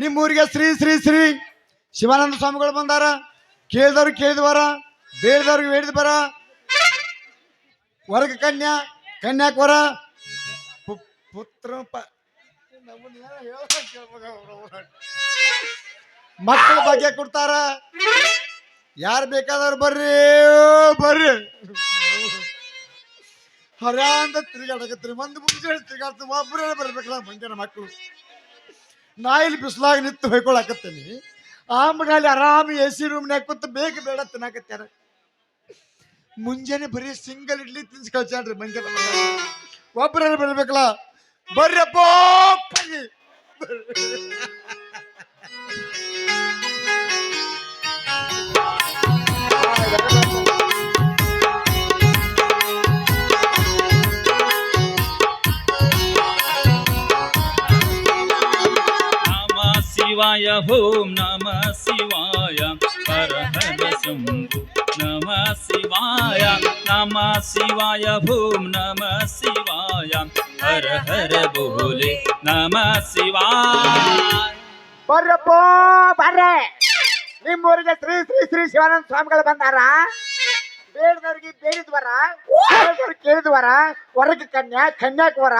ನಿಮ್ಮ ಊರಿಗೆ ಶ್ರೀ ಶ್ರೀ ಶ್ರೀ ಶಿವಾನಂದ ಸ್ವಾಮಿಗಳು ಬಂದಾರ. ಕೇಳಿದವ್ರು ಕೇಳಿದ್ವರ, ಬೇಡಿದವ್ರಿಗೆ ಬೇಡಿದ ಬರ ವರ್ಗ ಕನ್ಯಾ ಕನ್ಯಾಕ್ ವರ ಪುತ್ರ. ಮಕ್ಕಳ ಬಗ್ಗೆ ಕೊಡ್ತಾರ. ಯಾರು ಬೇಕಾದವ್ರು ಬರ್ರಿ ಬರ್ರಿ. ಹರ ಅಂತ ತಿರುಗಾಡಕತ್ರಿ ಮಂದಿ ಮುಂಚೆ ತಿರುಗಾಡ್ತೀವಿ. ಒಬ್ಬರೇ ಬರ್ಬೇಕಲ್ಲ, ಮಂಜನ ಮಕ್ಕಳು. ನಾ ಇಲ್ಲಿ ಬಿಸ್ಲಾಗ ನಿಂತು ಹೊಯ್ಕೊಳಕತ್ತೀನಿ. ಆಮೇಲೆ ಅಲ್ಲಿ ಆರಾಮ್ ಎ ಸಿ ರೂಮ್ನ್ಯಾಗ ಕೂತು ಬೇಗ ಬೇಡ ತಿನ್ನಾಕತ್ಯಾರ. ಮುಂಜಾನೆ ಬರೀ ಸಿಂಗಲ್ ಇಡ್ಲಿ ತಿನ್ಸಿ ಕಳ್ಸ್ಯಾನ್ರಿ ಮಂಜಾನ ಒಬ್ಬರೇ ಬರ್ಬೇಕಲ್ಲ ಬರ್ರಪ್ಪ ಬರ್ರಿ. ಶಿವಾಯ ಓಂ ನಮ ಶಿವಾಯ ಹರ ಹರ ಶಂಭು ನಮ ಶಿವಾಯ ನಮ ಶಿವಾಯ ಓಂ ನಮ ಶಿವಾಯ ಹರ ಹರ ಬೋಲೆ ನಮ ಶಿವಾಯ ಬರ್ರಪ್ಪ ಬರ್ರೆ ನಿಮ್ಮೂರಿಗೆ ಶ್ರೀ ಶ್ರೀ ಶ್ರೀ ಶಿವಾನಂದ ಸ್ವಾಮಿಗಳು ಬಂದಾರ ಬೇಡದವ್ರಿಗೆ ಬೇಡಿದ ವರ ಕೇಳಿದವ್ರಿಗೆ ಕೇಳಿದ ವರ ಹೊರಗೆ ಕನ್ಯಾ ಕನ್ಯಾಕ್ ವರ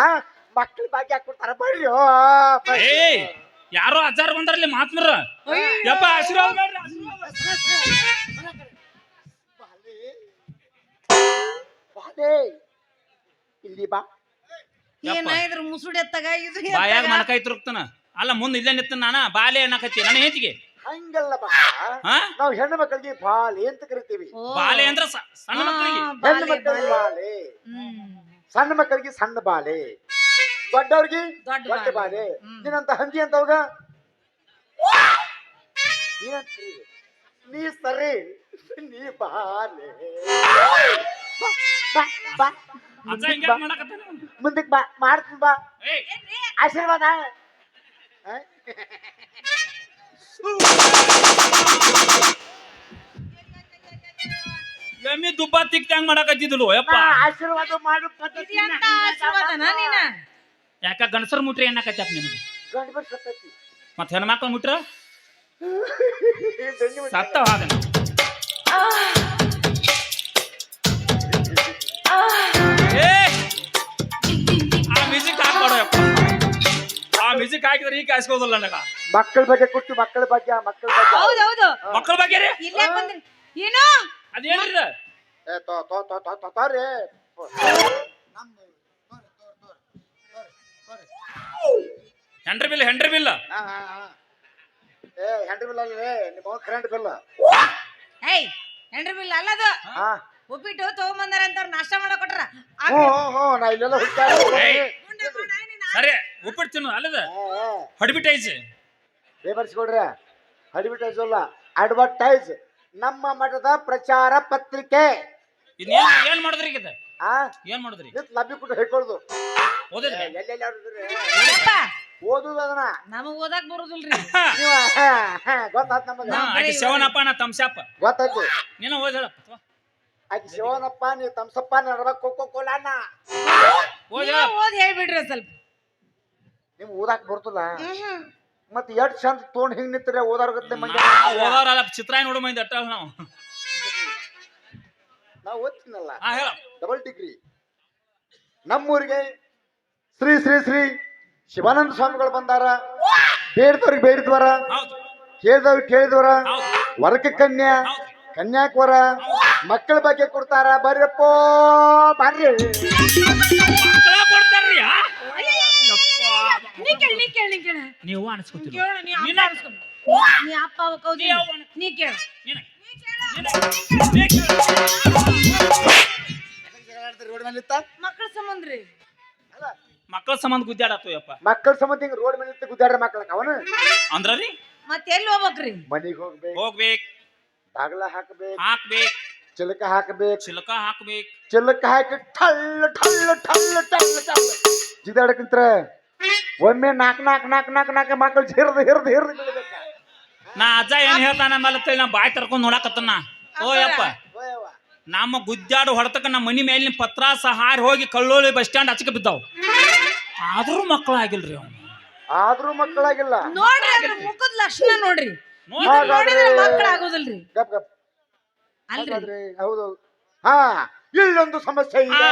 ಮಕ್ಕಳ ಭಾಗ್ಯ ಕೊಡ್ತಾರ ಬರ್ರಿ ಓ, ಬರ್ರಿ. ಏ ಯಾರೋ ಅಜ್ಜಾರ್ ಬಂದ್ರಲ್ಲಿ ಮಾತ್ಮರ ಯಪ್ಪ ಆಶೀರ್ವಾದ ಮಾಡ್ರಿ ಆಶೀರ್ವಾದ. ಬಾಲೆ. ಬಾಲೆ. ಇಲ್ಲಿ ಬಾ. ಏನಾಯ್ದ್ರು ಮುಸುಡಿ ಎತ್ತಾಗ ಇದು ಬಾಯಾಗ ಮನಕಾಯಿ ತುರುಕ್ತಾನ ಅಲ್ಲ ಮುಂದೆ ಇಲ್ಲ ನಿತ್ತ ನಾನ ಬಾಲೆ ಅನ್ನಕತ್ತಿ ನನ್ನ ಹೆಂಚಿಗೆ ಹಂಗಲ್ಲ ಬಾ. ಹಾ? ನಾವು ಹೆಣ್ಣು ಮಕ್ಕಳಿಗೆ ಬಾಲೆ ಅಂತ ಕರಿತೀವಿ. ಬಾಲೆ ಅಂದ್ರ ಸಣ್ಣ ಮಕ್ಕಳಿಗೆ. ಹೆಣ್ಣು ಮಕ್ಕಳಿಗೆ ಬಾಲೆ. ಸಣ್ಣ ಮಕ್ಕಳಿಗೆ ಸಣ್ಣ ಬಾಲೆ. ದೊಡ್ಡವ್ರಿಗೆ ದೊಡ್ಡ ದೊಡ್ಡ ಬಾಲೆ. ಬಾಲೆ ಹ್ಮ್. ನೀನಂತ ಹಂದಿ ಅಂತ ಹೋಗ? ಸರಿ. ನೀ ಸರಿ ನೀ ಬಾಲೆ. ಮುಂದಕ್ಕೆ ಬಾ ಮಾಡ್ತೀನಿ ಬಾ. ಆಶೀರ್ವಾದ? ಎಮ್ಮಿ ದುಬ್ಬ ತಿಕ್ತಂಗ್ ಮಾಡಕತ್ತಿದ್ಲು ಯಪ್ಪ. ಆಶೀರ್ವಾದ ಮಾಡು ಪದ್ಧತಿ ಆಶೀರ್ವಾದನ ನೀನ? ಯಾಕ ಗಣಸರ್ ಮುಟ್ರಿ ಎನ್ನಕತ್ತಪ್ಪ ನಿನಗೆ ಗಂಡು ಬಿಟ್ಟು ಸತ್ತೈತಿ ಮತ್ ಹೆಣ್ಮಕ್ಳು ಮುಟ್ರ ಸತ್ತ ಏ ಆ ಮ್ಯೂಸಿಕ್ ಹಾಕ್ಬೇಡ ಆ ಮ್ಯೂಸಿಕ್ ಹಾಕಿದ್ರೆ ಈಗ ಕಾಯಿಸ್ಕೋದಲ್ಲ ನನಗ ಮಕ್ಕಳ ಬಗ್ಗೆ ಕೊಟ್ಟು ಮಕ್ಕಳ ಬಗ್ಗೆ ಮಕ್ಕಳ ಬಗ್ಗೆ ಹೌದು ಹೌದು ಮಕ್ಕಳ ಬಗ್ಗೆ ರೀ ಇಲ್ಲೇ ಬಂದ್ರಿ ಏನು ಅದೇನ್ರಿ ಏ ತೋ ತೋ ತೋ ತೋ ತೋ ತೋರಿ ಹೆಂಡ್ರಿ ಬಿಲ್ ಹೆಂಡ್ರಿ ಬಿಲ್. ಹಾ, ಹಾ, ಹಾ. ಏ ಹೆಂಡ್ರಿ ಬಿಲ್ ಅಲ್ಲೇ ನಿಮ್ಮ ಕರೆಂಟ್ ಬಿಲ್. ಏಯ್ ಹೆಂಡ್ರಿ ಬಿಲ್ ಅಲ್ಲದು. ಹಾ. ಉಪ್ಪಿಟ್ಟು ತಗೊಂಬಂದಾರ ಅಂತ ನಾಷ್ಟ ಮಾಡೋ ಕೊಟ್ರ. ನಾ ಇಲ್ಲೆಲ್ಲ. ಸರಿ ಉಪ್ಪಿಟ್ಟು ತಿನ್ನು ಅಲ್ಲದ. ಪೇಪರ್ಸ್ ಬೇಬರ್ಸ್ಕೊಡ್ರಿ. ಅಡ್ವರ್ಟೈಸ್ ಅಲ್ಲ ಅಡ್ವರ್ಟೈಸ್ ನಮ್ಮ ಮಠದ ಪ್ರಚಾರ ಪತ್ರಿಕೆ. ಇನ್ನೇನ್ ಏನ್ ಮಾಡಿದ್ರಿ? ಆ? ಏನ್ ಮಾಡಿದ್ರಿ? ಲಭ್ಯ ಲಬ್ಬಿ ಕೊಟ್ಟು ಹೇಳ್ಕೊಳ್ದು ಓದಿದ್ರಿ ಎಲ್ಲೆಲ್ಲಿ ಯಪ್ಪ ಓದುದು ಅದನ್ನ. ನಮಗ್ ಓದಾಕ್ ಬರುದಿಲ್ರಿ. ನೀವ ಗೊತ್ತಾತ್ ನಮಗ. ಹಾ, ಆಕಿ ಶವನಪ್ಪ ನಾ ತಮ್ಸಪ್ಪ ಗೊತ್ತಾಯ್ತು. ನೀನು ಓದ್ ಹೇಳಪ್ಪ ಆಕಿ ಶಿವನಪ್ಪ ನೀ ತಮ್ಸಪ್ಪ ನಡ್ಬೇಕು ಕೋಕೋ ಕೋಲಾನ ಓದ್ ನೀವ ಹೇಳಪ್ಪ ಓದ್ ಹೇಳ್ಬಿಡ್ರಿ ಸ್ವಲ್ಪ. ನಿಮ್ ಓದಾಕ್ ಬರ್ತದ? ಮತ್ ಎಷ್ಟ್ ಚಂದ ತೋಂಡ್ ಹಿಂಗ್ ನಿಂತ್ರೆ ಓದಾರ್ಗತ್ತೆ ಮಂಜ ಓದವ್ರಲ್ಲ ಚಿತ್ರ ನೋಡು ಮಂದಿ ಅಟ್ಟ ನಾವು. ನಾವು ಓದ್ತೀನಲ್ಲ. ಹಾ ಹೇಳ. ಡಬಲ್ ಡಿಗ್ರಿ ನಮ್ಮೂರಿಗೆ ಶ್ರೀ ಶ್ರೀ ಶ್ರೀ ಶಿವಾನಂದ ಸ್ವಾಮಿಗಳು ಬಂದಾರ. ಬೇಡಿದವ್ರಿಗೆ ಬೇಡಿದ್ವರ. ಹೌದು ಕೇಳಿದವ್ರಿಗೆ ಕೇಳಿದ್ವರ. ಹೌದು ವರಕ ಕನ್ಯಾ ಕನ್ಯಾಕ್ವರ ಮಕ್ಕಳ ಬಗ್ಗೆ ಕೊಡ್ತಾರ. ಬರ್ರಪ್ಪೋ ಬರ್ರಿ. ಮಕ್ಕಳ ಕೊಡ್ತಾರ್ರಿ ಆ? ಯಪ್ಪ. ನೀ ಕೇಳ ನೀ ಕೇಳ ನೀ ಕೇಳ ನೀವು ಅನ್ಸ್ಕೊತೀರಿ ನೀ ಅಪ್ಪ ಕೌದಿ ನೀ ಕೇಳ. ಮಕ್ಕಳ ಸಂಬಂಧ ನಿಂತ ಮಕ್ಕಳ ಸಂಬಂಧ ಗುದ್ದಾಡತ್ತೋಯಪ್ಪ. ಮಕ್ಕಳ ಸಂಬಂಧ ಹಿಂಗ ರೋಡ್ ಮೇಲೆ ನಿಂತು ಗುದ್ದಾಡ್ರ ಮಕ್ಕಳಕ್ಕ ಅವನು? ಅಂದ್ರ ರೀ ಮತ್ತೆ ಎಲ್ಲಿ ಹೋಗ್ಬೇಕ್ರಿ? ಮನಿಗ್ ಹೋಗ್ಬೇಕು. ಹೋಗ್ಬೇಕ್. ಬಾಗ್ಲ ಹಾಕ್ಬೇಕು. ಹಾಕ್ಬೇಕ್. ಚಿಲಕ ಹಾಕ್ಬೇಕು. ಚಿಲಕ ಹಾಕ್ಬೇಕ್. ಚಿಲಕ ಹಾಕಿ ಠಳ್ಳ ಠಳ್ಳ ಠಳ್ಳ ಠಳ್ಳ ಠಳ್ಳ ಜಿದಾಡಕಂತ್ರ ಒಮ್ಮೆ ನಾಕ್ ನಾಕ್ ನಾಕ್ ನಾಕ್ ನಾಕ್ ಮಕ್ಕಳು ಹಿರ್ದು ಹಿರ್ದು ಹಿರ್ದು ಬೀಳ್ಬೇಕ. ನಾ ಅಜ್ಜ ಏನ್ ಹೇಳ್ತಾನ ಮೇಲೆ ನಾ ಬಾಯಿ ತರ್ಕೊಂಡ್ ನೋಡಕತ್ತನ. ಓ ಯಪ್ಪ ಓಯವ್ವ. ನಮ್ಮ ಗುದ್ದಾಡು ಹೊಡೆತಕ್ಕ ನಮ್ಮ ಮನಿ ಮೇಲಿನ ಪತ್ರಾಸ ಹಾರಿ ಹೋಗಿ ಕಳ್ಳೋಳಿ ಬಸ್ ಸ್ಟ್ಯಾಂಡ್ ಹಚ್ಚಕ ಬಿದ್ದಾವ್. ಆದ್ರೂ ಮಕ್ಕಳಾಗಿಲ್ರಿ ಅವನು. ಅವ್ನು ಆದ್ರೂ ಮಕ್ಕಳಾಗಿಲ್ಲ. ನೋಡ್ರಿ ಅದ್ರ ಮುಖದ ಲಕ್ಷಣ ನೋಡ್ರಿ. ನೋಡ್ರಿ. ಇದನ್ನ ನೋಡಿದ್ರೆ ಮಕ್ಕಳಾಗೋದಿಲ್ರಿ. ಗಪ್ ಗಪ್. ಅಲ್ರಿ. ಹಾಗಾದ್ರೆ ಹೌದು. ಹಾ ಇಲ್ಲೊಂದು ಸಮಸ್ಯೆ ಇದೆ.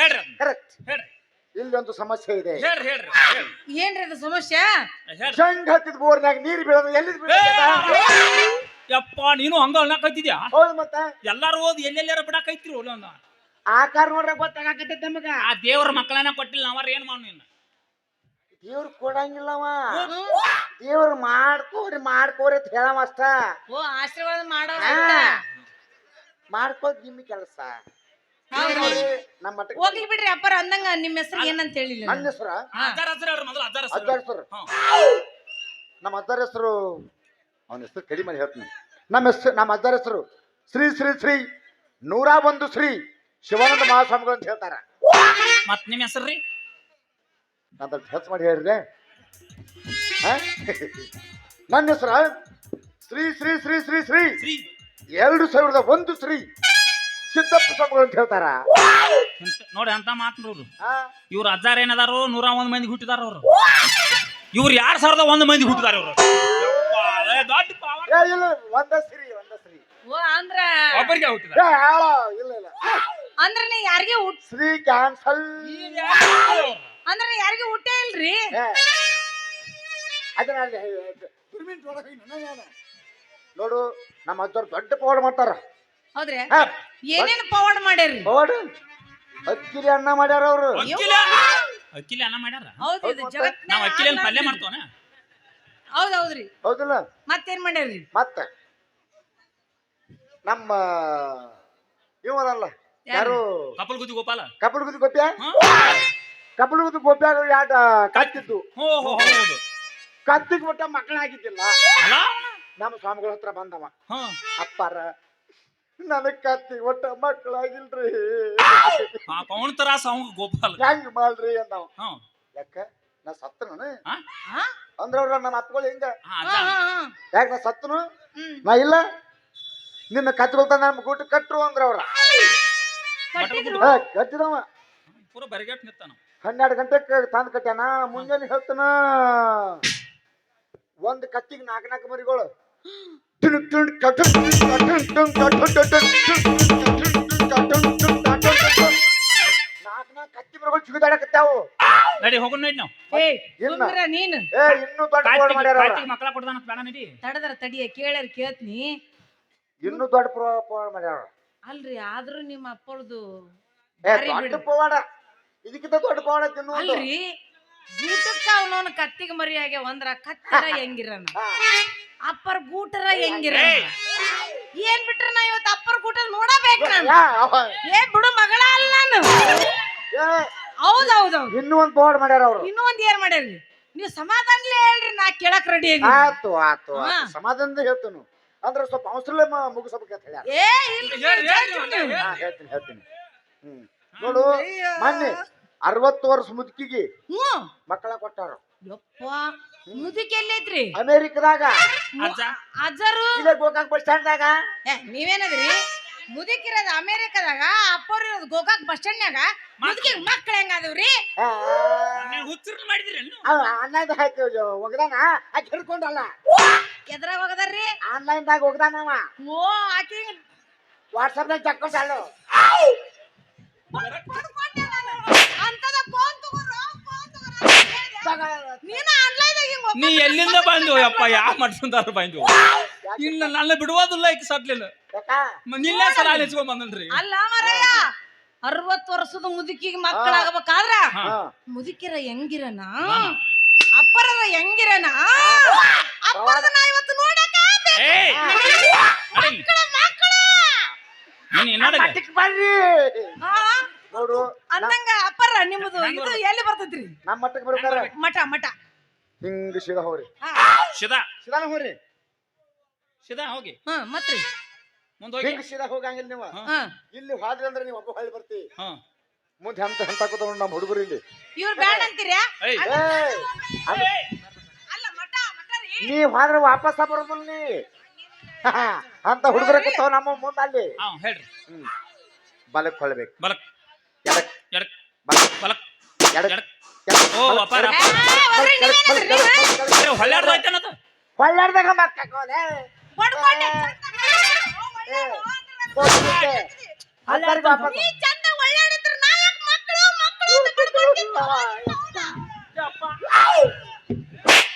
ಹೇಳ್ರಿ. ಕರೆಕ್ಟ್ ಹೇಳ್ರಿ. ಇಲ್ಲೊಂದು ಸಮಸ್ಯೆ ಇದೆ. ಹೇಳ್ರಿ ಹೇಳ್ರಿ ಹೇಳ್ರಿ. ಏನ್ರಿ ಅದು ಸಮಸ್ಯೆ? ಹೇಳ್ರಿ. ಜಂಗ್ ಹತ್ತಿದ ಬೋರ್ನಾಗ ನೀರು ಬೀಳೋದು ಎಲ್ಲಿ ಯಪ್ಪ ನೀನು ಹಂಗ ಅನ್ನಕತ್ತಿದ್ಯಾ ಹೌದು ಮತ್ತ. ಎಲ್ಲಾರು ಓದಿ ಎಲ್ಲೆಲ್ಲಾರ ಬಿಡಾಕೈತ್ರಿ ಒಂದೊಂದು ಆಕಾರ ನೋಡ್ರ ಗೊತ್ತಾಗತ್ತೆ ನಮಗ. ಆ ದೇವ್ರ ಮಕ್ಕಳನ್ನ ಕೊಟ್ಟಿಲ್ಲ ನಾವಾರ ಏನ್ ಮಾಡ್ ನೀನು ದೇವ್ರು ಕೊಡಂಗಿಲ್ಲವ. ದೇವ್ರು ಮಾಡ್ಕೋರಿ ಮಾಡ್ಕೋರಿ ಅಂತ ಹೇಳವ ಅಷ್ಟ. ಓ ಆಶೀರ್ವಾದ ಮಾಡೋ. ಮಾಡ್ಕೋದ್ ನಿಮ್ ಕೆಲಸ. ನಮ್ಮ ಮಟ್ಟಕ್ಕೆ ಹೋಗ್ಲಿ ಬಿಡ್ರಿ ಅಪ್ಪರ ಅಂದಂಗ ನಿಮ್ಮ ಹೆಸರು ಏನಂತ ಹೇಳಿಲ್ಲ ನನ್ನ ಹೆಸರ? ಅಜ್ಜಾರ ಹೆಸರು ಹೇಳ್ರಿ ಮೊದಲು ಅಜ್ಜಾರ ಹೆಸರು ಅಜ್ಜಾರ ಹೆಸರು. ನಮ್ಮ ಅಜ್ಜಾರ ಹೆಸರು ಅವನ ಹೆಸರು ಕಡಿಮೆ ಹೇಳ್ತೀನಿ. ನಮ್ಮ ಹೆಸರು ನಮ್ಮ ಅಜ್ಜಾರ ಹೆಸರು ಶ್ರೀ ಶ್ರೀ ಶ್ರೀ ನೂರ ಒಂದು ಶ್ರೀ ಶಿವಾನಂದ ಮಹಾಸ್ವಾಮಿಗಳು ಅಂತ ಹೇಳ್ತಾರ. ಮತ್ ನಿಮ್ ಹೆಸರ್ರಿ ನಂತ ಹೆಚ್ಚು ಮಾಡಿ ಹೇಳ್ರಿ? ನನ್ನ ಹೆಸರ ಶ್ರೀ ಶ್ರೀ ಶ್ರೀ ಶ್ರೀ ಶ್ರೀ ಶ್ರೀ. ಎರಡು ಸಾವಿರದ ಒಂದು ಶ್ರೀ ಸಿದ್ದಪ್ಪ ಸ್ವಾಮಿಗಳು ಅಂತ ಹೇಳ್ತಾರ. ಇಂತ- ನೋಡಿ ಅಂತ ಮಾತ್ರ ಆ? ಇವ್ರ ಅಜ್ಜಾರ ಏನದಾರು ನೂರ ಒಂದ್ ಮಂದಿ ಹುಟ್ಟಿದಾರ ಅವ್ರು. ಇವ್ರು ಯಾರ ಸಾವಿರದ ಒಂದ್ ಮಂದಿ ಹುಟ್ಟಿದಾರ ಇವ್ರು? ಯಪ್ಪಾ, ಏ, ದೊಡ್ಡ ಪಾವ. ಏ, ಇಲ್ಲ ಒಂದ ಶ್ರೀ ಒಂದ ಶ್ರೀ. ಓ ಅಂದ್ರ ಒಬ್ಬರಿಗೆ ಹುಟ್ಟಿದಾರ. ಏ, ಆಳ, ಇಲ್ಲ ಇಲ್ಲ. ಅಂದ್ರ ನೀ ಯಾರಿಗೆ ಹುಟ್ ಶ್ರೀ ಕ್ಯಾನ್ಸಲ್. ಅಂದ್ರ ಯಾರಿಗೆ ಹುಟ್ಟೇ ಇಲ್ರಿ? ಅದನ್ನ ಅಲ್ಲಿ ದುರ್ಮೀನ್ ಒಳಗೆ ನನ್ನ ನೋಡು ನಮ್ಮ ಅಜ್ಜವ್ರು ದೊಡ್ಡ ಪವಾಡ ಮಾಡ್ತಾರ. ಹೌದ್ರಿ? ಏನೇನ್ ಪವಾಡ್ ಮಾಡ್ಯಾರ್ರಿ? ಪವಾಡ? ಅಕ್ಕಿಲಿ ಅನ್ನ ಮಾಡ್ಯಾರ ಅವ್ರು. ಅಕ್ಕಿಲ ಅಕ್ಕಿಲಿ ಅನ್ನ ಮಾಡ್ಯಾರ? ಹೌದು ಜಗತ್ ನಾವ್ ಅಕ್ಕಿಲಿ ಪಲ್ಯ ಮಾಡ್ತೋನ ಹೌದ್ ಹೌದ್ರಿ ಹೌದಲ್ಲ? ಮತ್ತೇನ್ ಮಾಡ್ಯಾರ್ರಿ? ಮತ್ತೆ? ನಮ್ಮ ಇವರಲ್ಲ. ಯಾರು? ಕಪಲ್ ಗುದ್ದಿ ಗೋಪಾಲ ಕಪಲ್ ಗುದ್ದಿ ಗೋಪ್ಯ? ಕಪಲ್ ಗುದ್ದಿ ಗೋಪ್ಯಾಗ ಯಾಟ ಹೌದು. ಕತ್ತಿಗೆ ಬಿಟ್ಟ ಮಕ್ಕಳಾಗಿದ್ದಿಲ್ಲ. ಆಗಿದ್ದಿಲ್ಲ ನಮ್ಮ ಸ್ವಾಮಿಗಳ ಹತ್ರ ಬಂದವ. ಅಪ್ಪಾರ ನನಗ್ ಕತ್ತಿ ಒಟ್ಟ ಮಕ್ಕಳಾಗಿಲ್ರಿ. ಪಾಪ ಅವನ ತರ ಅವಂಗ ಗೋಪಾಲ. ಹೆಂಗ್ ಮಾಡ್ರಿ ಅಂದವ. ಯಾಕ? ನಾ ಸತ್ತನು? ಅಂದ್ರ ಅವ್ರ ನನ್ನ ಅಪ್ಪಗಳು ಹೆಂಗ. ಯಾಕ ನಾ ಸತ್ತನು. ನಾ ಇಲ್ಲ? ನಿನ್ನ ಕತ್ಕೊಳ್ತ ನಮ್ಮ ಗುಟ್ಟು ಕಟ್ರು ಅಂದ್ರ ಅವ್ರ. ಏ, ಕಟ್ಟಿದವ. ಪೂರ ಬರಿಗಟ್ ನಿತ್ತಾನ ಹನ್ನೆರಡು ಗಂಟೆಗೆ ತಂದ್ ಕಟ್ಯಾನ ಮುಂಜಾನೆ ಹೇಳ್ತಾನ ಒಂದ್ ಕತ್ತಿಗೆ ನಾಲ್ಕು ನಾಲ್ಕು ಮರಿಗಳು. ಕಟುಕ್ ಟುಣುಕ್ ಕಟುಕ್ ಟುಣುಕ್. ನಾಲ್ಕು ನಾಲ್ಕು ಕತ್ತಿ ಮರಿಗಳು ಚಿಗುದಾಡಕತ್ತಾವು ನಡಿ ಹೋಗೋಣ ನಡಿ ನಾವು. ಏ ಇಲ್ಲ. ಸುಮ್ರ ನೀನ್. ಏ ಇನ್ನೂ ದೊಡ್ಡ ಮಾಡ್ಯಾರ ಅವ್ರ. ಕಾರ್ತಿಕ್ ಮಕ್ಕಳ ಕೊಡ್ದಾನ ಬೇಡ ನಡಿ. ತಡದ್ರ ತಡಿಯ ಕೇಳ್ಯಾರ ಕೇಳ್ತೀನಿ. ಇನ್ನೂ ದೊಡ್ಡ ಪ್ರ- ಪವಾಡ ಮಾಡ್ಯಾರ ಅವ್ರ. ಅಲ್ರಿ ಆದ್ರೂ ನಿಮ್ಮ ಅಪ್ಪಳದು ಏ ದೊಡ್ಡ ಬಿಡು. ಪವಾಡ. ಇದಕ್ಕಿಂತ ದೊಡ್ಡ ಪವಾಡ ತಿನ್ನು ಅಲ್ರಿ ಗೂಟಕ್ಕ ಅವನವನ್ ಕತ್ತಿಗೆ ಮರಿ ಆಗ್ಯಾವ ಅಂದ್ರ ಕತ್ತಿರ ಹೆಂಗಿರನ? ಅಪ್ಪರ ಗೂಟರ ಹೆಂಗಿರ ಏನ್ ಬಿಟ್ರ ನಾ ಇವತ್ತು ಅಪ್ಪರ ಗೂಟ ನೋಡಬೇಕು ನಾನು ಏ ಬಿಡು ಮಗಳ ಅಲ್ಲ ನಾನು. ಹೌದ್ ಹೌದ್ ಹೌದ್ ಇನ್ನೂ ಒಂದ್ ಪವಾಡ ಮಾಡ್ಯಾರ ಅವ್ರು. ಇನ್ನೂ ಒಂದ್ ಏನ್ ಮಾಡ್ಯಾರ ನೀವು ಸಮಾಧಾನಲೇ ಹೇಳ್ರಿ ನಾ ಕೇಳಕ್ ರೆಡಿ ಆಗಿ ಆತು ಆತು ಆತು. ಹಾ. ಸಮಾಧಾನದಿಂದ ಹೇಳ್ತೇನು. ಅಂದ್ರೆ ಸ್ವಲ್ಪ ಅವಸರಲ್ಲ ಮುಗಿಸ್ಬೇಕು ಅಂತ ಹೇಳ್ಯಾರ. ಏ ಇಲ್ರಿ ಹೇಳ್ರಿ, ಹೇಳ್ರಿ, ಜಡ್ಜ್ ನೀವು. ಹೇಳ್ರಿ. ಹಾ, ಹೇಳ್ತೀನಿ ಹೇಳ್ತೀನಿ. ಹ್ಮ್. ನೋಡು ಮೊನ್ನೆ ಅರವತ್ತು ವರ್ಷ ಮುದುಕಿಗೆ ಹ್ಞೂ. ಮಕ್ಕಳ ಕೊಟ್ಟಾರ. ಯಪ್ಪ ಮುದುಕಿ ಎಲ್ಲೈತ್ರಿ? ಅಮೇರಿಕದಾಗ. ಅಜ್ಜ. ಅಜ್ಜರು. ಇಲ್ಲೇ ಗೋಕಾಕ್ ಬಸ್ ಸ್ಟ್ಯಾಂಡ್ದಾಗ. ನೀವೇನದ್ರಿ? ಮುದುಕಿರೋದು ಅಮೇರಿಕದಾಗ ಅಪ್ಪವ್ರು ಇರೋದು ಗೋಕಾಕ್ ಬಸ್ ಸ್ಟ್ಯಾಂಡ್ನಾಗ ಮುದುಕಿ ಮಕ್ಳು ಹೆಂಗಾದವ್ರಿ ನೀವು ಹುಚ್ಚರ್ನ ಮಾಡಿದ್ರಿ ಆನ್ಲೈನ್ ಹಾಕಿ ಒಗ್ದಾನ? ಆಕೆ ಹಿಡ್ಕೊಂಡಲ್ಲ ಎದ್ರಾಗ ಹೋಗದಾರ್ರಿ ಆನ್ಲೈನ್ದಾಗ ಒಗ್ದಾನವ. ಓ ಆಕೆ ವಾಟ್ಸಪ್ನಾಗ ಚಕ್ಕೊಂಡಲ್ಲ ಅಂತದ ಫೋನ್ ತಗೋರು ಫೋನ್ ತಗೋರು ನೀನು ಆನ್ಲೈನ್ ನೀ ಎಲ್ಲಿಂದ ಬಂದು ಅಪ್ಪ ಯಾವ ಮಟ್ಸಂದಾರ ಬಂದು ಇಲ್ಲ ನನ್ನ ಬಿಡುವುದಿಲ್ಲ ಈಗ ಸಟ್ಲಿಲ್ಲ ಯಾಕ? ನಿನ್ನೆ ಸಲ ನೆಚ್ಕೊಂಡ್ ಬಂದನ್ರಿ ಅಲ್ಲ ಮರಯ್ಯ ಅರವತ್ತು ವರ್ಷದ ಮುದುಕಿಗೆ ಮಕ್ಕಳಾಗಬೇಕಾದ್ರ. ಮುದುಕಿರ ಹೆಂಗಿರನ? ಅಪ್ಪರದ ಹೆಂಗಿರನ? ಅಪ್ಪರದ ನಾ ಇವತ್ತು ನೋಡಕ ಬರ್ರಿ. ನೋಡು ಅಂದಂಗ ಅಪ್ಪರ ನಿಮ್ಮದು ಇದು ಎಲ್ಲಿ ಬರ್ತೈತ್ರಿ? ನಮ್ಮ ಮಟ್ಟಕ್ಕೆ ಬರ್ಬೇಕಾರ ಮಠ ಮಠ. ಹಿಂಗ್ ಶಿದ ಹೋರಿ ಶಿದ ಶಿದಾನ ಹೋಗ್ರಿ. ಶಿದಾ ಹೋಗಿ. ಹಾ ಮತ್ರಿ. ಮುಂದೆ ಹೋಗಿ. ಸೀದಾ ಹೋಗಂಗಿಲ್ಲ ನೀವು? ಹಾ. ಇಲ್ಲಿ ಹೋದ್ರಿ ಅಂದ್ರೆ ನೀವು ಒಬ್ಬ ಹೊಳ್ಳಿ ಬರ್ತಿ. ಹಾ. ಮುಂದೆ ಅಂತ ಹಂತ ಕೂತ್ಕೊಂಡು ನಮ್ಮ ಹುಡುಗರು ಇಲ್ಲಿ? ಇವ್ರು ಬ್ಯಾಡ ಅಂತೀರಾ ಏಯ್. ಅಲ್ಲ ಮಠ ಮಠ ರೀ. ನೀ ಹೋದ್ರೆ ವಾಪಸ್ ಬರೋದಿಲ್ಲ ನೀ. ಅಂತ ಹುಡುಗರ ಕೂತಾವ ನಮ್ಮ ಮುಂದೆ ಅಲ್ಲಿ. ಹಾ ಹೇಳ್ರಿ. ಹ್ಮ್. ಬಲಕ್ ಹೊಳ್ಬೇಕು. ಬಲಕ್. ಎಡಕ್. ಎಡಕ್. ಬಲಕ್. ಬಲಕ್. ಎಡಕ್. ಎಡಕ್. ಓ, ಅಪಾರ? ಹೊಳ್ಯಾಡ್ದೈತೇನದ ಹೊಳ್ಳಾಡ್ದಾಗ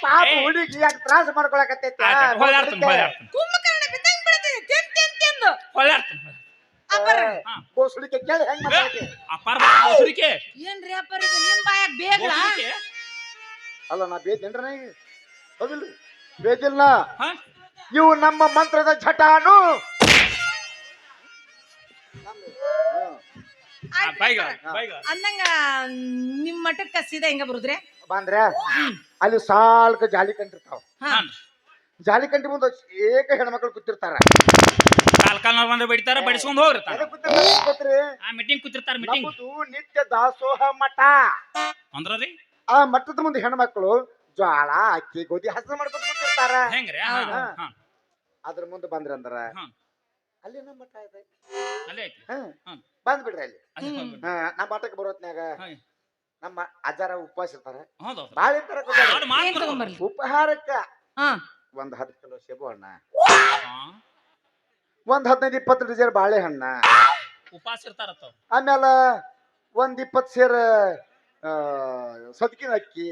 ಪಾಪ. ಹುಡುಗಿ ಯಾಕೆ ತ್ರಾಸ ಮಾಡ್ಕೊಳಕತ್ತೈತಿ. ಬೋಸುಡಿಕೆ ಕೇಳಿ ಹೆಂಗ್ ಮಾತಾಡ್ತಿ? ಏನ್ರಿ ಅಪ್ಪರ ಇದು? ನಿಮ್ ಬಾಯಾಗ್ ಬೇಗ್ಲ? ಅಲ್ಲ ನಾ ಬೇದೇನ್ರ ಬೇದಿಲ್ಲ ಇವು ನಮ್ಮ ಮಂತ್ರದ ಛಟಾನು ಆಯ್ತ್ರಿ ಬೈಗ ಅಪ್ಪರ. ಬೈಗ ಅಂದಂಗ ನಿಮ್ ಮಠಕ್ಕ ಸೀದಾ ಹೆಂಗ ಬರುದ್ರಿ? ಬಂದ್ರೆ ಅಲ್ಲಿ ಸಾಲ್ಕ ಜಾಲಿ ಕಂಡಿರ್ತಾವ ಹಾ. ಜಾಲಿ ಕಂಟಿ ಮುಂದೆ ಏಕ ಹೆಣ್ಮಕ್ಳು ಕೂತಿರ್ತಾರ. ಕಾಲ್ ಕಾಲ್ ಬಂದ್ರೆ ಬಡಿತಾರ ಬಡಿಸ್ಕೊಂಡ್ ಹೋಗ್ರಿತಾರ ಎದಕ್ ಕೂತಿರ್ತಾರ ಗೊತ್ತ್ರಿ? ಆ ಮೀಟಿಂಗ್ ಕೂತಿರ್ತಾರ ಮೀಟಿಂಗ್ ನಮ್ಮದು ನಿತ್ಯ ದಾಸೋಹ ಮಠ. ಅಂದ್ರ ರೀ ಆ ಮಠದ ಮುಂದೆ ಹೆಣ್ಮಕ್ಳು ಜ್ವಾಳ ಅಕ್ಕಿ ಗೋಧಿ ಹಸರು ಮಾಡ್ಕೊತ ಕೂತಿರ್ತಾರ. ಹೆಂಗ್ರಿ? ಹಾ, ಹಾ, ಹಾ. ಅದ್ರ ಮುಂದೆ ಬಂದ್ರ ಅಂದ್ರ. ಅಲ್ಲಿ ನಮ್ಮ ಮಠ ಇದೆ ಅಲ್ಲೇ ಐತಿ ಹಾ ಹ್ಮ್. ಬಂದ್ ಬಿಡ್ರಿ ಅಲ್ಲಿ. ಹಾ ನಮ್ಮ ಮಠಕ್ಕೆ ಬರೋತ್ನ್ಯಾಗ. ನಮ್ಮ ಅಜ್ಜಾರ ಉಪವಾಸ ಇರ್ತಾರ ಹೌದು ಹೌದು. ಬಾಳ ಮಾಡ್ ಏನ್. ತಗೊಂಬರ್ಲಿ ಉಪಹಾರಕ್ಕ ಹಾ ಒಂದ್ ಹತ್ತು ಕಿಲೋ ಸೇಬು ಹಣ್ಣ ಹಾ. ಒಂದ್ ಹದಿನೈದು ಇಪ್ಪತ್ತು ಡಜನ್ ಬಾಳೆಹಣ್ಣ ಉಪವಾಸ ಇರ್ತಾರ ಆಮೇಲೆ ಒಂದ್ ಇಪ್ಪತ್ತು ಸೇರ್ ಆ, ಸದ್ಕಿನ ಅಕ್ಕಿ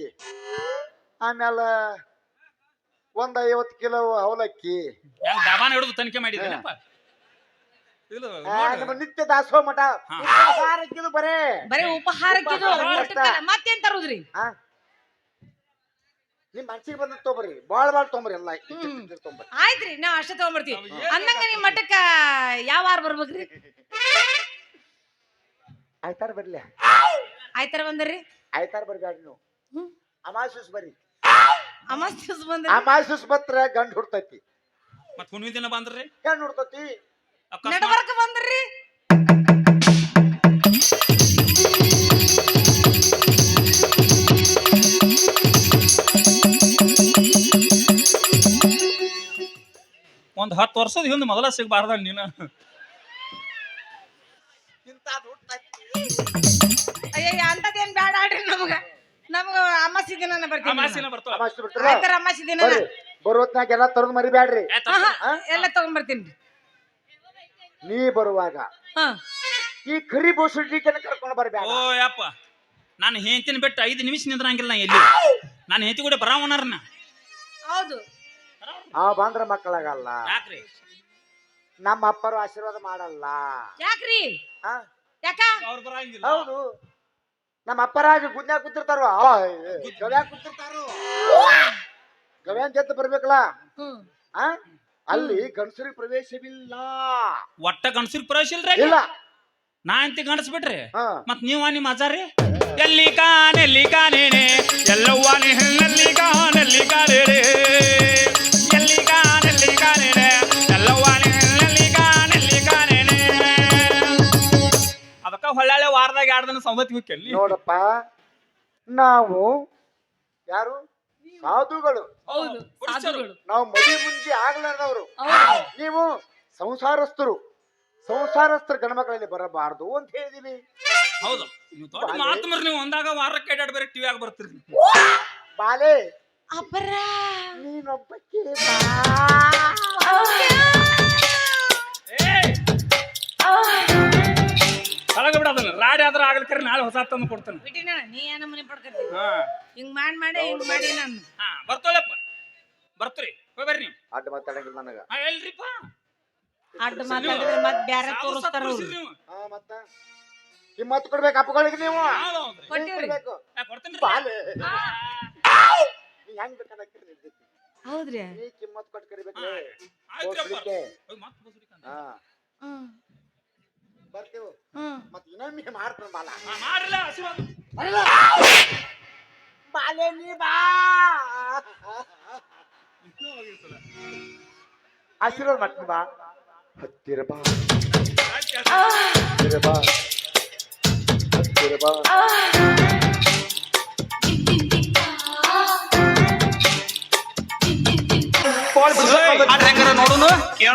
ಆಮೇಲೆ ಒಂದ್ ಐವತ್ ಕಿಲೋ ಅವಲಕ್ಕಿ. ಹಿಡಿದು ತನಿಖೆ ಮಾಡಿದ್ದೇನಪ್ಪ ಇದು ಆ, ನೋಡು. ನಮ್ಮ ನಿತ್ಯ ದಾಸೋಹ ಮಠ. ಹಾ. ಉಪಹಾರಕ್ಕಿದು ಬರೇ. ಬರೀ ಉಪಹಾರಕ್ಕಿದು ಉಪಹಾರ ಊಟಕ್ಕಲ್ಲ. ಮತ್ತೇನ್ ತರುದ್ರಿ? ಆ? ನಿಮ್ ಮನ್ಸಿಗೆ ಬಂದ ತೊಂಬರಿ ಬಾಳ ಬಾಳ ತೊಂಬರಿ ಎಲ್ಲ. ಆಯ್ತ್ರಿ ನಾವ್ ಅಷ್ಟ ತಗೊಂಡ್ಬರ್ತೀವಿ ಅಂದಂಗ ನಿಮ್ ಮಠಕ್ಕ ಯಾವ ವಾರ ಬರ್ಬೇಕ್ರಿ? ಆಯ್ತಾರ ಬರ್ಲಿ. ಆಯ್ತಾರ ಬಂದ್ರಿ? ಆಯ್ತಾರ ಬರ್ಬೇಡ್ರಿ ನೀವು. ಅಮಾಸೂಸ್ ಬರ್ರಿ. ಅಮಾಸ್ ಆ ಭಾಳ ಅಮಾಸೂಸ್ ಬತ್ರ ಗಂಡ್ ಹುಡ್ತೈತಿ. ಮತ್ ಹುಣ್ಣಿಮೆ ದಿನ ಬಂದ್ರಿ? ಗಂಡ ಹುಡ್ತೈತಿ. ಅಕಸ್ಮಾತ್ ನಡಬರ್ಕ ಬಂದ್ರಿ? ಒಂದ್ ಹತ್ತು ವರ್ಷದ ಹಿಂದೆ ಮೊದಲ ಸಿಗಬಾರ್ದ ನೀನು. ಇಂತಾದ್ ಹುಡ್ತೈತಿ. ಅಯ್ಯಯ್ಯ ಅಂತದೇನ್ ಬೇಡ ಆಡ್ರಿ ನಮಗ. ನಮಗ ಅಮಾಸಿ ದಿನ ಬರ್ತೀವಿ ಅಮಾಸಿನ ಬರ್ತಾವ ಅಮಾಸೆ ಬಿಡ್ತಾರ ಆಯ್ತಾರ ಅಮಾಸಿ ದಿನ ಬರ್ರಿ ಬರೋತ್ನಾಗ ಎಲ್ಲ ತರದ್ ಮರಿಬ್ಯಾಡ್ರಿ. ಎಲ್ಲ ತಗೊಂಡ್ಬರ್ತೀನಿ ನೀ ಬರುವಾಗ ಹಾ. ಈ ಕರಿ ಬೋಸುಡಿಕೆನ ಕರ್ಕೊಂಡು ಬರ್ಬೇಡ ಓ ಯಪ್ಪ. ನಾನು ಹೆಂತಿನ ಬಿಟ್ಟು ಐದು ನಿಮಿಷ ನಿಂದ್ರಂಗಿಲ್ಲ ನಾ ಎಲ್ಲಿ? ನಾನು ಹೆಂತಿ ಕೂಡ ಬರಾವಣರ್ನ ಹೌದು. ಆ ಬಂದ್ರ ಮಕ್ಕಳಾಗಲ್ಲ. ಯಾಕ್ರಿ? ನಮ್ಮ ಅಪ್ಪರು ಆಶೀರ್ವಾದ ಮಾಡಲ್ಲ. ಯಾಕ್ರಿ? ಆ? ಯಾಕ? ಅವ್ರು ಬರಂಗಿಲ್ಲ. ಹೌದು. ನಮ್ಮ ಅಪ್ಪರಾಗ ಗುದ್ನ್ಯಾಗ ಕುತಿರ್ತಾರ? ಗವ್ಯಾಗ ಕೂತಿರ್ತಾರೋ? ಗವ್ಯಾನ್ ಜೊತೆ ಬರ್ಬೇಕಲ್ಲ? ಹ್ಮ್. ಆ? ಅಲ್ಲಿ ಗಂಡಸರಿಗೆ ಪ್ರವೇಶವಿಲ್ಲ. ಒಟ್ಟ ಗಂಡಸರಿಗೆ ಪ್ರವೇಶ ಇಲ್ರಿ ಇಲ್ಲ. ನಾ ಅಂತಿ ಗಂಡಸ್ಬಿಟ್ರಿ ಹಾ. ಮತ್ ನೀವ ನಿಮ್ಮ ಅಜಾರಿ ಎಲ್ಲಿ ಕಾನೆಲ್ಲಿ ಕಾನೇನೆ ಎಲ್ಲವ್ವ ನೀ ಹೆಣ್ಣಲ್ಲಿ ಕಾನೆಲ್ಲಿ ಕಾನೇನೆ ಹೊಳ್ಳಾಳೆ ವಾರದಾಗ ಎರಡು ದಿನ ಹೋಗ್ಯಲ್ಲಿ ನೋಡಪ್ಪ ನಾವು ಯಾರು? ಸಾಧುಗಳು. ಹೌದು ನಾವು ಮದುವೆ ಮುಂಚೆ ಆಗ್ಲಾರ್ದವ್ರು. ಹೌದು. ನೀವು ಸಂಸಾರಸ್ಥರು. ಸಂಸಾರಸ್ಥರ ಗಣಮಕ್ಕಳಲ್ಲಿ ಬರಬಾರದು ಅಂತ ಹೇಳಿದೀನಿ. ಹೌದು. ನೀವು ದೊಡ್ಡ ಮಾತಮ್ರಿ ನೀವು ಒಂದಾಗ ವಾರಕ್ಕೆ ಎರಡು ಬೇರೆ ಟಿವಿಯಾಗ ಬರ್ತೀರಿ. ಬಾಲೆ. ಅಬ್ಬರ ನೀನೊಬ್ಬಕ್ಕೆ ಬಾ. ಬಿಡೋದನ್ನ ರಾಡಿ ಆದ್ರೆ ಆಗ್ಲಿಕ್ಕರಿ ನಾಳೆ ಹೊಸ ತಂದು ಕೊಡ್ತೇನೆ. ಬಿಟ್ಟಿನ ನೀ ಏನ ಮನೆ ಪಡ್ಕತ್ತಿ? ಹಾ. ಹಿಂಗ್ ಮಾಡಿ ಮಾಡಿ ಹಿಂಗ್ ಮಾಡಿ ನಾನು. ಹಾ ಬರ್ತೋಳಪ್ಪ ಬರ್ತೀರಿ ಹೋಗಿ ಬರ್ರಿ ನೀವು. ಅಡ್ಡ ಮಾತಾಡಂಗಿಲ್ಲ ನನಗ. ಹಾ ಎಲ್ರಿಪ್ಪ. ಅಡ್ಡ ಮಾತಾಡಿದ್ರೆ ಮತ್ ಬ್ಯಾರೆ ತೋರಿಸ್ತಾರ ಅವ್ರು. ನೀವು. ಹಾ ಮತ್ತ? ಕಿಮ್ಮತ್ ಕೊಡ್ಬೇಕು ಅಪ್ಪಗಳಿಗೆ ನೀವು. ಕೊಟ್ಟಿವ್ರಿ. ಕೊಡ್ಬೇಕು. ಯಾ, ಬಾಲೆ. ನೀ ಹೆಂಗ್ ಬೇಕಾದ್ರೆ. ಹೌದ್ರಿ. ನೀ ಕಿಮ್ಮತ್ ಕೊಟ್ಟು ಕರಿಬೇಕು ಹೋಗಿ ಮತ್ತ್ ಹಾ. ಹ್ಮ್. ಬರ್ತೀವಿ. ಮತ್ ಇನ್ನೊಮ್ಮೆ ಬಾಲ. ಮಾಡ್ರಲ್ಲ ನೀ ಬಾ. ಆಶೀರ್ವಾದ ಮಾಡ್ತೀನಿ ಬಾ. ಹತ್ತಿರ ಬಾ. ಹತ್ತಿರ ಬಾ. ಹತ್ತಿರ ಬಾ. ನೋಡುನು. ಕೇಳ